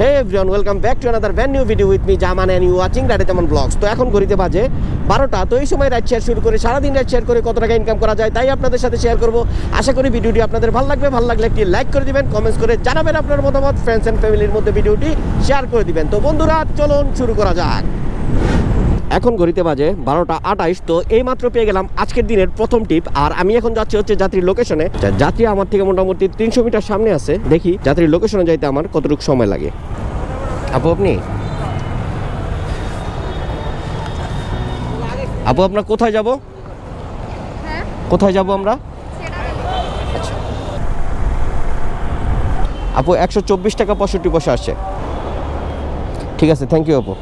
Hey everyone welcome back to another brand new video with me Zaman and you watching ride them vlogs তো এখন ঘড়িতে বাজে বারোটা, তো এই সময় রাইড শেয়ার শুরু করে সারাদিন রাইড শেয়ার করে কত টাকা ইনকাম করা যায় তাই আপনাদের সাথে শেয়ার করব। আশা করি ভিডিওটি আপনাদের ভালো লাগবে, ভালো লাগলে একটি লাইক করে দিবেন কমেন্টস করে জানাবেন আপনার মতামত ফ্রেন্ডস অ্যান্ড ফ্যামিলির মধ্যে ভিডিওটি শেয়ার করে দিবেন। তো বন্ধুরা, চলুন শুরু করা যাক। এখন ঘড়িতে বাজে বারোটা আঠাইশ তো এই মাত্র পেয়ে গেলাম আজকের দিনের প্রথম টিপ আর আমি এখন যাচ্ছি হচ্ছে যাত্রীর লোকেশনে যাত্রী আমার থেকে মোটামুটি তিনশো মিটার সামনে আছে। দেখি যাত্রীর লোকেশনে যাইতে আমার কতটুকু সময় লাগে। আপু আপনি? আপু আপনার কোথায় যাব? হ্যাঁ? কোথায় যাব আমরা? আপু একশো চব্বিশ টাকা পঁয়ষট্টি পয়সা আসছে। ঠিক আছে থ্যাংক ইউ আপু।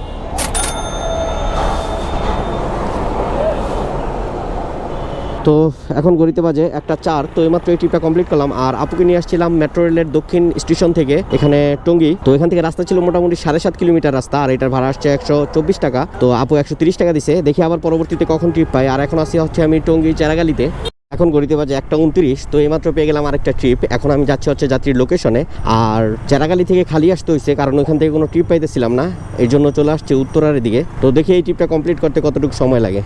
তো এখন গড়িতে বাজে একটা চার, তো এইমাত্র এই ট্রিপটা কমপ্লিট করলাম। আর আপুকে নিয়ে আসছিলাম মেট্রো রেলের দক্ষিণ স্টেশন থেকে, এখানে টঙ্গি। তো এখান থেকে রাস্তা ছিল মোটামুটি সাড়ে সাত কিলোমিটার রাস্তা, আর এটার ভাড়া আসছে একশো চব্বিশ টাকা। তো আপু একশো তিরিশ টাকা দিছে। দেখি আবার পরবর্তীতে কখন ট্রিপ পাই আর এখন আসি হচ্ছে আমি টঙ্গি চেরাগালিতে। এখন গড়িতে বাজে একটা উনত্রিশ, তো এইমাত্র পেয়ে গেলাম আরেকটা ট্রিপ এখন আমি যাচ্ছি হচ্ছে যাত্রীর লোকেশনে আর চেরাগালি থেকে খালি আসতে হয়েছে কারণ ওইখান থেকে কোনো ট্রিপ পাইতেছিলাম না। এই জন্য চলে আসছে উত্তরার দিকে তো দেখি এই ট্রিপটা কমপ্লিট করতে কতটুকু সময় লাগে।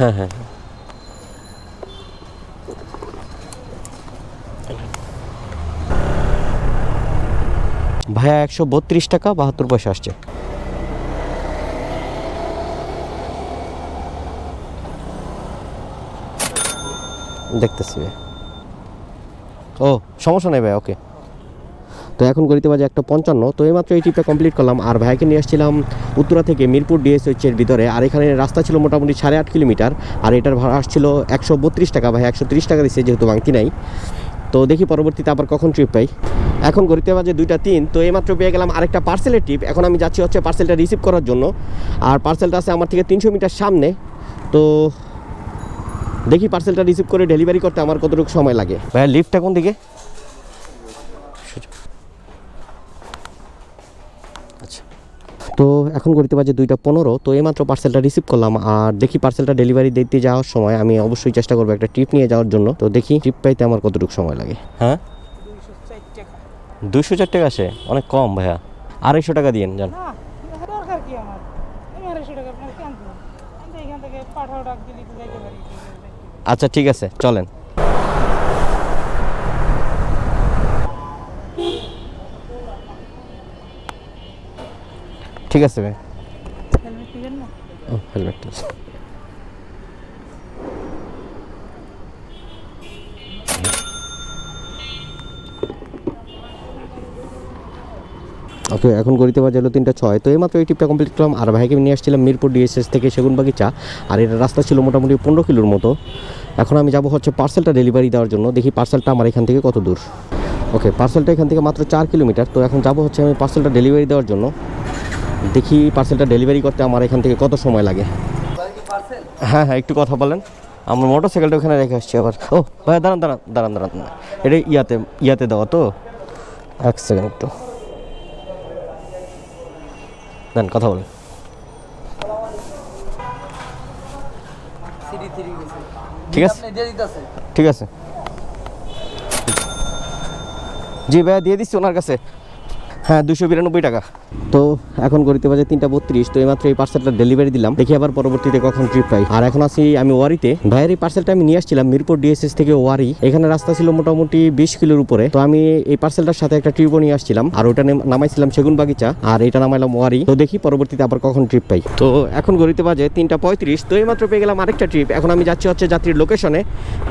হ্যাঁ হ্যাঁ। ভাইয়া একশো বত্রিশ টাকা বাহাত্তর পয়সা আসছে। দেখতেছি। ও, সমস্যা নেই ভাই ওকে। তো এখন গড়িতে বাজে একটা পঞ্চান্ন, তো এইমাত্র এই ট্রিপটা কমপ্লিট করলাম। আর ভাইকে নিয়ে আসছিলাম উত্তরা থেকে মিরপুর ডিএসএইচের ভিতরে। আর এখানে রাস্তা ছিল মোটামুটি সাড়ে আট কিলোমিটার। আর এটার ভাড়া আসছিল একশো বত্রিশ টাকা। ভাই একশো টাকা দিচ্ছে, যেহেতু বাংতি নাই। তো দেখি পরবর্তীতে আবার কখন ট্রিপ পাই। এখন গড়িতে বাজে দুইটা তিন, তো এইমাত্র পেয়ে গেলাম আরেকটা পার্সেলের ট্রিপ এখন আমি যাচ্ছি হচ্ছে পার্সেলটা রিসিভ করার জন্য। আর পার্সেলটা আছে আমার থেকে তিনশো মিটার সামনে। তো দেখি পার্সেলটা রিসিভ করে ডেলিভারি করতে আমার কতটুকু সময় লাগে। ভাইয়া লিফ্টটা কোন দিকে? তো এখন করতে বাজে দুইটা পনেরো তো এইমাত্র পার্সেলটা রিসিভ করলাম আর দেখি পার্সেলটা ডেলিভারি দিতে যাওয়ার সময় আমি অবশ্যই চেষ্টা করব একটা ট্রিপ নিয়ে যাওয়ার জন্য। তো দেখি ট্রিপ পাইতে আমার কতটুকু সময় লাগে। হ্যাঁ? দুশো চার টাকা আসে? অনেক কম ভাইয়া। আড়াইশো টাকা দিয়েন যান। আচ্ছা ঠিক আছে আমার আমি আড়াইশো টাকা আপনার কেন দেবো আমি তো এখান থেকে পাঠাও ডাক দিলি তো যাইতে পারি আচ্ছা ঠিক আছে চলেন ঠিক আছে ভাই। হেলমেটটা আছে। ওকে এখন গড়িতে বাজে হলো তিনটা ছয়। তো এইমাত্র এই টিপটা কমপ্লিট করলাম। আর ভাইকে নিয়ে আসছিলাম মিরপুর ডিএসএস থেকে সেগুনবাগিচা আর এটা রাস্তা ছিল মোটামুটি পনেরো কিলোর মতো। এখন আমি যাব হচ্ছে পার্সেলটা ডেলিভারি দেওয়ার জন্য। দেখি পার্সেলটা আমার এখান থেকে কত দূর। ওকে পার্সেলটা এখান থেকে মাত্র চার কিলোমিটার। তো এখন যাব হচ্ছে আমি পার্সেলটা ডেলিভারি দেওয়ার জন্য। দেখি পার্সেলটা ডেলিভারি করতে আমার এখান থেকে কত সময় লাগে। হ্যাঁ হ্যাঁ একটু কথা বলেন। আমার মোটর সাইকেলটা ওখানে রেখে আসছি আবার। ও ভাই দাঁড়ান দাঁড়ান দাঁড়ান দাঁড়ান। এটা ইয়াতে ইয়াতে দেওয়া তো। এক সেকেন্ড একটু। দেন, কথা বলেন। ঠিক আছে? ঠিক আছে। জি, ভাইয়া, দিয়ে দিচ্ছি ওনার কাছে। হ্যাঁ দুশো বিরানব্বই টাকা। তো এখন গড়িতে বাজে তিনটা বত্রিশ, তো এইমাত্র এই পার্সেলটা ডেলিভারি দিলাম। দেখি আবার পরবর্তীতে কখন ট্রিপ পাই আর এখন আছি আমি ওয়ারিতে। ভাইয়ের এই পার্সেলটা আমি নিয়ে আসছিলাম মিরপুর ডিএসএস থেকে ওয়ারি। এখানে রাস্তা ছিল মোটামুটি বিশ কিলোর উপরে। তো আমি এই পার্সেলটার সাথে একটা ট্রিপও নিয়ে আসছিলাম। আর ওটা নেম- নামাইছিলাম সেগুন বাগিচা। আর এটা নামাইলাম ওয়ারি। তো দেখি পরবর্তীতে আবার কখন ট্রিপ পাই। তো এখন গড়িতে বাজে তিনটা পঁয়ত্রিশ, তো এইমাত্র পেয়ে গেলাম আরেকটা ট্রিপ এখন আমি যাচ্ছি হচ্ছে যাত্রীর লোকেশনে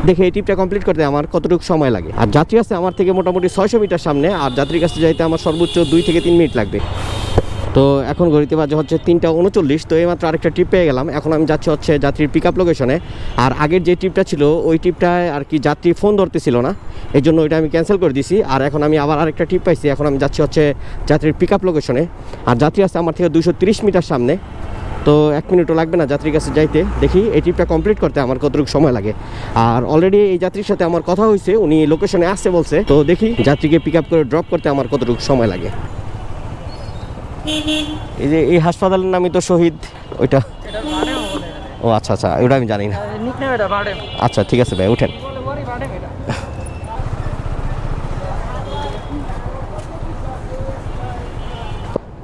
দেখে এই ট্রিপটা কমপ্লিট করতে আমার কতটুকু সময় লাগে। আর যাত্রী আছে আমার থেকে মোটামুটি ছয়শো মিটার সামনে। আর যাত্রীর কাছে যাইতে আমার সর্বোচ্চ দুই থেকে তিন মিনিট লাগবে। তো এখন ঘড়িতে বাজে হচ্ছে তিনটা উনচল্লিশ, তো এইমাত্র আরেকটা ট্রিপ পেয়ে গেলাম। এখন আমি যাচ্ছি হচ্ছে যাত্রীর পিক আপ লোকেশনে আর আগের যে ট্রিপটা ছিল, ওই ট্রিপটায় আর কি যাত্রী ফোন ধরতেছিল না। এই জন্য ওইটা আমি ক্যান্সেল করে দিছি। আর এখন আমি আবার আরেকটা ট্রিপ পাইছি। এখন আমি যাচ্ছি হচ্ছে যাত্রীর পিক আপ লোকেশনে আর যাত্রী আছে আমার থেকে দুশো মিটার সামনে। তো এক মিনিটও লাগবে না যাত্রীর কাছে যাইতে। দেখি এই ট্রিপটা কমপ্লিট করতে আমার কতটুকু সময় লাগে। আর অলরেডি এই যাত্রীর সাথে আমার কথা হয়েছে উনি লোকেশনে আসছে বলছে। তো দেখি যাত্রীকে পিক আপ করে ড্রপ করতে আমার কতটুকু সময় লাগে। এই যে এই হাসপাতালের নামই তো শহীদ, ওইটা। ও আচ্ছা আচ্ছা ওটা আমি জানি না। আচ্ছা ঠিক আছে ভাই, উঠেন।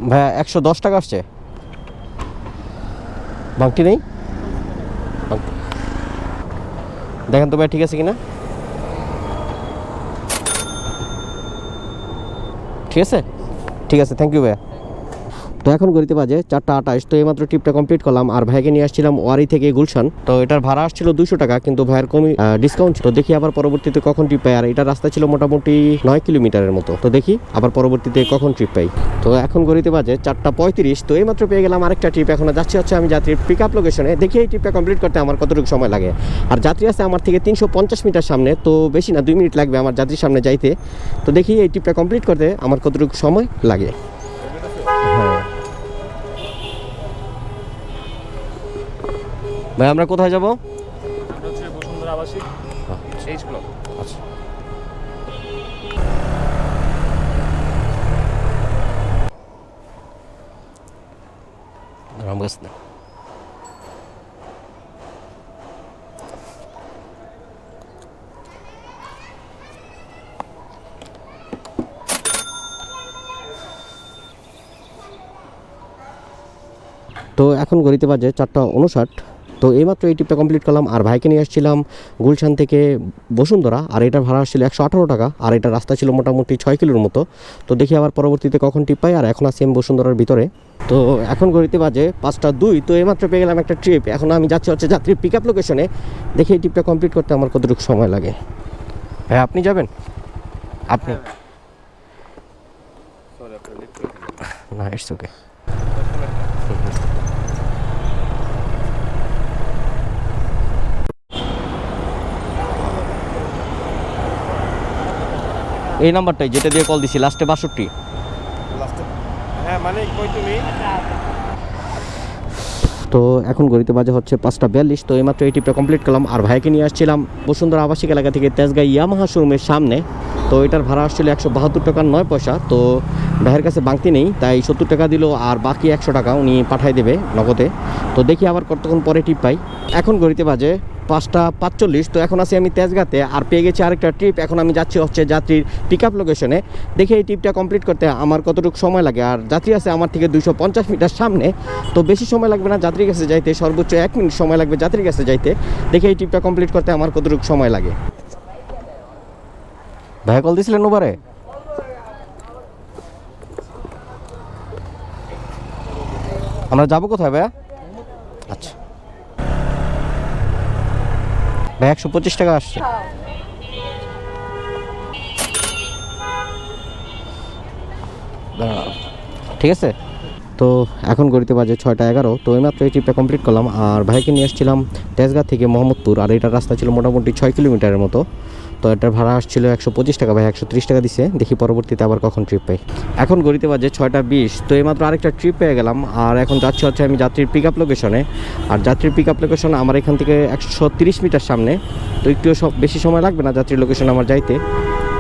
ভাইয়া, একশো দশ টাকা আসছে? বাংটি নেই বাংটি। দেখেন তো ভাই ঠিক আছে কিনা ঠিক আছে ঠিক আছে থ্যাংক ইউ ভাইয়া তো এখন গড়িতে বাজে চারটা আঠাশ। তো এইমাত্র ট্রিপটা কমপ্লিট করলাম। আর ভাইকে নিয়ে আসছিলাম ওয়ারি থেকে গুলশান। তো এটার ভাড়া আসছিল দুশো টাকা, কিন্তু ভাইয়ের কমি ডিসকাউন্ট তো দেখি আবার পরবর্তীতে কখন ট্রিপ পাই। আর এটা রাস্তা ছিল মোটামুটি নয় কিলোমিটারের মতো। তো দেখি আবার পরবর্তীতে কখন ট্রিপ পাই। তো এখন গড়িতে বাজে চারটা পঁয়ত্রিশ। তো এইমাত্র পেয়ে গেলাম আরেকটা ট্রিপ এখন যাচ্ছি হচ্ছে আমি যাত্রীর পিক আপ লোকেশনে দেখি এই ট্রিপটা কমপ্লিট করতে আমার কতটুকু সময় লাগে। আর যাত্রী আছে আমার থেকে তিনশো পঞ্চাশ মিটার সামনে। তো বেশি না, দুই মিনিট লাগবে আমার যাত্রীর সামনে যাইতে। তো দেখি এই ট্রিপটা কমপ্লিট করতে আমার কতটুকু সময় লাগে। ভাই আমরা কোথায় যাব? আমরা হচ্ছে বসুন্ধরা আবাসিক এইচ ব্লক আচ্ছা। না তো এখন গড়িতে বাজে চারটা উনষাট তো এইমাত্র এই ট্রিপটা কমপ্লিট করলাম আর ভাইকে নিয়ে আসছিলাম গুলশান থেকে বসুন্ধরা আর এটা ভাড়া আসছিল একশো আঠারো টাকা আর এটা রাস্তা ছিল মোটামুটি ছয় কিলোর মতো। তো দেখি আবার পরবর্তীতে কখন ট্রিপ পাই আর এখন আছি আমি বসুন্ধরার ভিতরে। তো এখন ঘড়িতে বাজে পাঁচটা দুই তো এইমাত্র পেয়ে গেলাম একটা ট্রিপ এখন আমি যাচ্ছি হচ্ছে যাত্রীর পিক আপ লোকেশনে দেখি এই ট্রিপটা কমপ্লিট করতে আমার কতটুকু সময় লাগে। হ্যাঁ আপনি যাবেন? আপনি? না ইটস ওকে এই নাম্বারটাই যেটা দিয়ে কল দিছি লাস্টে বাষট্টি। হ্যাঁ মানে কই তুমি? তো এখন গড়িতে বাজে হচ্ছে পাঁচটা বিয়াল্লিশ তো এইমাত্র এই ট্রিপটা কমপ্লিট করলাম। আর ভাইকে নিয়ে আসছিলাম বসুন্ধরা আবাসিক এলাকা থেকে তেজগাঁ ইয়ামাহা শোরুমের সামনে। তো এটার ভাড়া আসছিল একশো বাহাত্তর টাকার নয় পয়সা তো ভাইয়ের কাছে বাংতি নেই তাই সত্তর টাকা দিল আর বাকি একশো টাকা উনি পাঠাই দেবে নগদে। তো দেখি আবার কতক্ষণ পরে টিপ পাই। এখন গড়িতে বাজে পাঁচটা পাঁচচল্লিশ। তো এখন আছি আমি তেজগাঁতে আর পেয়ে গেছি আরেকটা ট্রিপ এখন আমি যাচ্ছি হচ্ছে যাত্রীর পিক আপ লোকেশনে দেখি এই ট্রিপটা কমপ্লিট করতে আমার কতটুকু সময় লাগে। আর যাত্রী আছে আমার থেকে দুশো পঞ্চাশ মিটার সামনে। তো বেশি সময় লাগবে না যাত্রীর কাছে যাইতে। সর্বোচ্চ এক মিনিট সময় লাগবে যাত্রীর কাছে যাইতে। দেখি এই ট্রিপটা কমপ্লিট করতে আমার কতটুকু সময় লাগে। ভাইয়া কল দিয়েছিলেন ওবারে আমরা যাব কোথায় ভাইয়া? আচ্ছা। ভাই একশো পঁচিশ টাকা আসছে। ঠিক আছে? তো এখন গড়িতে বাজে ছয়টা এগারো। তো এইমাত্র এই ট্রিপটা কমপ্লিট করলাম আর ভাইকে নিয়ে এসেছিলাম তেজগাঁ থেকে মোহাম্মদপুর। আর এটার রাস্তা ছিল মোটামুটি ছয় কিলোমিটারের মতো। তো এটার ভাড়া আসছিল একশো পঁচিশ টাকা, ভাই একশো ত্রিশ টাকা দিছে। দেখি পরবর্তীতে আবার কখন ট্রিপ পাই। এখন গড়িতে বাজে ছয়টা বিশ। তো এইমাত্র আরেকটা ট্রিপ পেয়ে গেলাম। আর এখন যাচ্ছি হচ্ছে আমি যাত্রীর পিক আপ লোকেশনে আর যাত্রীর পিক আপ লোকেশন আমার এখান থেকে একশো তিরিশ মিটার সামনে। তো একটু সব বেশি সময় লাগবে না যাত্রীর লোকেশন আমার যাইতে।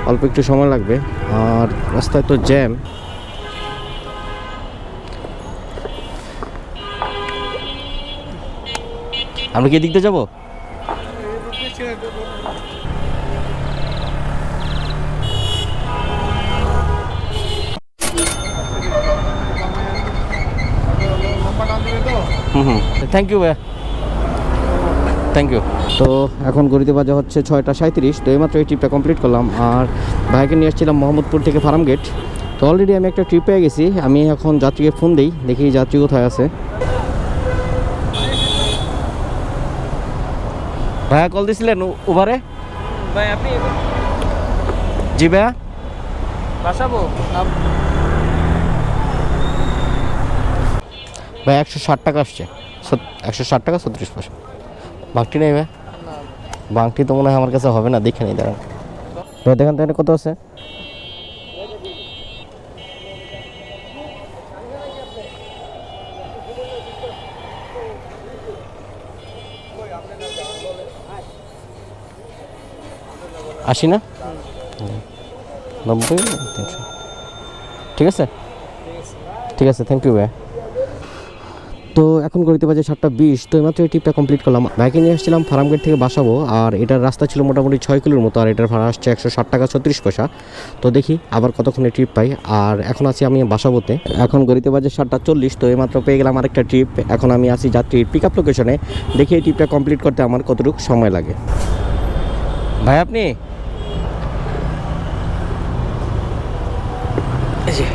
অল্প একটু সময় লাগবে। আর রাস্তায় তো জ্যাম আমরা কি এদিক দিয়ে যাব? হুম হুম। থ্যাংক ইউ ভাইয়া। থ্যাংক ইউ তো এখন গড়িতে বাজে হচ্ছে ছয়টা সাঁত্রিশ তো এইমাত্র এই ট্রিপটা কমপ্লিট করলাম। আর ভাইকে নিয়ে আসছিলাম মোহাম্মদপুর থেকে ফার্ম গেট তো অলরেডি আমি একটা ট্রিপ পেয়ে গেছি। আমি এখন যাত্রীকে ফোন দিই, দেখি যাত্রী কোথায় আছে। ভাইয়া কল দিছিলেন ওভারে ভাই আপনি জি ভাইয়া? বাসাবো? ভাই একশো ষাট টাকা আসছে। একশো ষাট টাকা ছত্রিশ পয়সা। বাঘটি নেই ভাই বাঘটি তো মনে হয় আমার কাছে হবে না দেখে নেই দাঁড়ান। ভাই দেখেন তো এটা কত আছে? আশি না? নব্বই? তিনশো। ঠিক আছে? ঠিক আছে থ্যাংক ইউ ভাই তো এখন গড়িতে বাজে সাতটা বিশ, তো এইমাত্র এই ট্রিপটা কমপ্লিট করলাম। বাইকে নিয়ে আসছিলাম ফার্মগেট থেকে বাসাবো, আর এটার রাস্তা ছিল মোটামুটি ছয় কিলোর মতো, আর এটার ভাড়া আসছে একশো ষাট টাকা ছত্রিশ পয়সা। তো দেখি আবার কতক্ষণে ট্রিপ পাই। আর এখন আছি আমি বাসাবোতে। এখন গড়িতে বাজে সাতটা চল্লিশ, তো এইমাত্র পেয়ে গেলাম আরেকটা ট্রিপ এখন আমি আছি যাত্রীর পিক আপ লোকেশনে দেখি এই ট্রিপটা কমপ্লিট করতে আমার কতটুকু সময় লাগে। ভাই, আপনি? যে।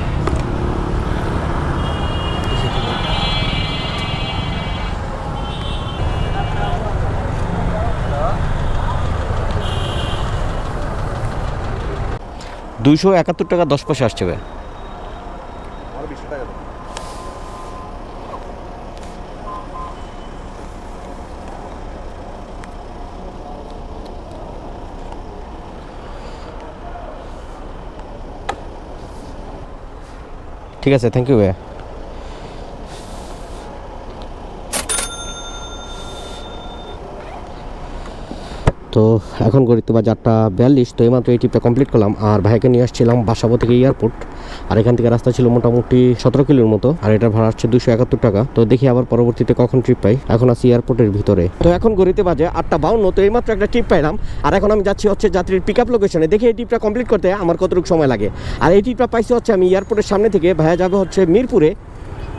দুইশো একাত্তর টাকা দশ পয়সা আসছে ভাই। ঠিক আছে থ্যাংক ইউ ভাইয়া। তো এখন গড়িতে বা চারটা বিয়াল্লিশ, তো এইমাত্র এই ট্রিপটা কমপ্লিট করলাম। আর ভাইকে নিয়ে আসছিলাম বাসাবো থেকে এয়ারপোর্ট আর এখান থেকে রাস্তা ছিল মোটামুটি সতেরো কিলোর মতো আর এটার ভাড়া আসছে দুশো একাত্তর টাকা। তো দেখি আবার পরবর্তীতে কখন ট্রিপ পাই। এখন আছি এয়ারপোর্টের ভিতরে। তো এখন গড়িতে বাজে আটটা বাউন্ন তো এইমাত্র একটা ট্রিপ পাইলাম। আর এখন আমি যাচ্ছি হচ্ছে যাত্রীর পিক আপ লোকেশনে দেখি এই ট্রিপটা কমপ্লিট করতে আমার কতটুকু সময় লাগে। আর এই ট্রিপটা পাইছি হচ্ছে আমি এয়ারপোর্টের সামনে থেকে ভাইয়া যাবে হচ্ছে মিরপুরে।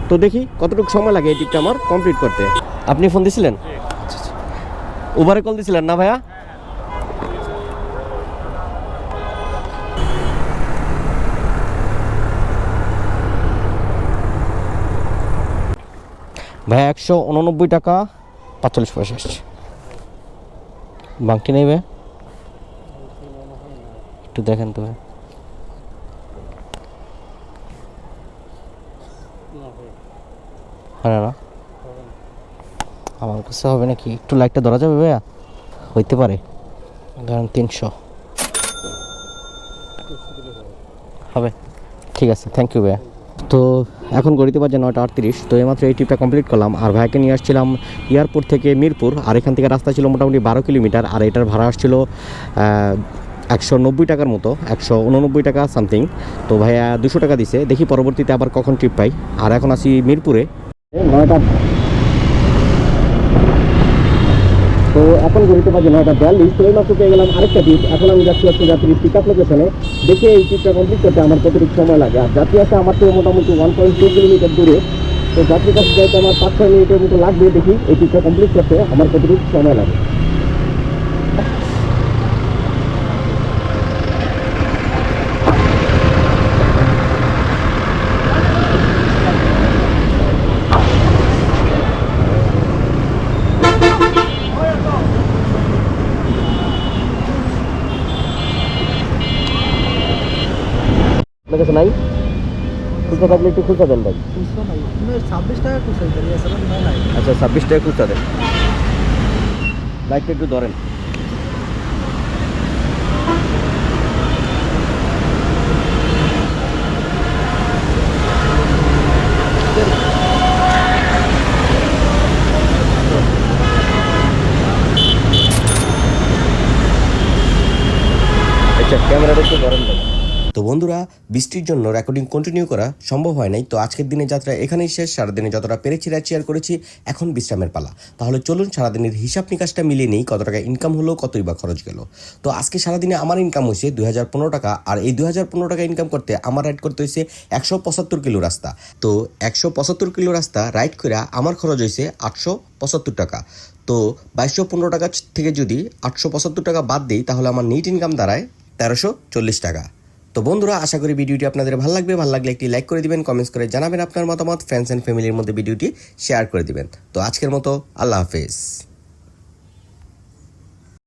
তো দেখি কতটুকু সময় লাগে এই ট্রিপটা আমার কমপ্লিট করতে। আপনি ফোন দিছিলেন? উবারে কল দিছিলেন না ভাইয়া? ভাই, একশো উননব্বই টাকা পাঁচচল্লিশ পয়সা আসছে বাংটি নেই ভাই? একটু দেখেন তো ভাই। হয় না আমার কাছে হবে নাকি? একটু লাইটটা ধরা যাবে ভাইয়া? হইতে পারে। ধরেন তিনশো। হবে। ঠিক আছে থ্যাংক ইউ ভাইয়া। তো এখন গড়িতে বাজে নয়টা আটত্রিশ, তো এইমাত্র এই ট্রিপটা কমপ্লিট করলাম। আর ভাইকে নিয়ে আসছিলাম এয়ারপোর্ট থেকে মিরপুর, আর এখান থেকে রাস্তা ছিল মোটামুটি বারো কিলোমিটার, আর এটার ভাড়া আসছিল একশো নব্বই টাকার মতো, একশো উননব্বই টাকা সামথিং তো ভাইয়া দুশো টাকা দিছে, দেখি পরবর্তীতে আবার কখন ট্রিপ পাই। আর এখন আসি মিরপুরে। নয়টা এখন ঘড়িতে পারছি নয়টা বিয়াল্লিশ তো এইমাত্র পেয়ে গেলাম, আরেকটা দিক। এখন আমি যাচ্ছি হচ্ছে যাত্রীর পিক আপ লোকেশনে দেখে এই ট্রিপটা কমপ্লিট করতে আমার কতটুকু সময় লাগে। আর যাত্রী আছে আমার থেকে মোটামুটি ওয়ান পয়েন্ট টু কিলোমিটার দূরে। তো যাত্রীর কাছে যাইতে আমার পাঁচ ছয় মিনিটের মতো লাগবে দেখি। এই ট্রিপটা কমপ্লিট করতে আমার কতটুকু সময় লাগে। আপনার কাছে নাই? খুচরা থাকলে একটু খুচরা দেন ভাই। ছাব্বিশ টাকা আচ্ছা ছাব্বিশ টাকা খুচরা দেন। লাইটটা একটু ধরেন। আচ্ছা ক্যামেরাটা একটু ধরেন ভাই। বন্ধুরা, বৃষ্টির জন্য রেকর্ডিং কন্টিনিউ করা সম্ভব হয় নাই। তো আজকের দিনে যাত্রা এখানেই শেষ। সারাদিনে যতটা পেরেছি শেয়ার করেছি, এখন বিশ্রামের পালা। তাহলে চলুন সারাদিনের হিসাব নিকাশটা মিলিয়ে নেই, কত টাকা ইনকাম হলো, কতই বা খরচ গেল। তো আজকে সারাদিনে আমার ইনকাম হয়েছে দুই হাজার পনেরো টাকা, আর এই দুই হাজার পনেরো টাকা ইনকাম করতে আমার রাইড করতে হয়েছে একশো পঁচাত্তর কিলো রাস্তা। তো একশো পঁচাত্তর কিলো রাস্তা রাইড করে আমার খরচ হয়েছে আটশো পঁচাত্তর টাকা। তো বাইশশো পনেরো টাকা থেকে যদি আটশো পঁচাত্তর টাকা বাদ দিই, তাহলে আমার নিট ইনকাম দাঁড়ায় তেরোশো চল্লিশ টাকা। তো বন্ধুরা, আশা করি ভিডিওটি আপনাদের ভালো লাগবে। ভালো লাগলে একটি লাইক করে দিবেন কমেন্টস করে জানাবেন আপনার মতামত ফ্রেন্ডস অ্যান্ড ফ্যামিলির মধ্যে ভিডিওটি শেয়ার করে দিবেন। তো আজকের মতো আল্লাহ হাফেজ।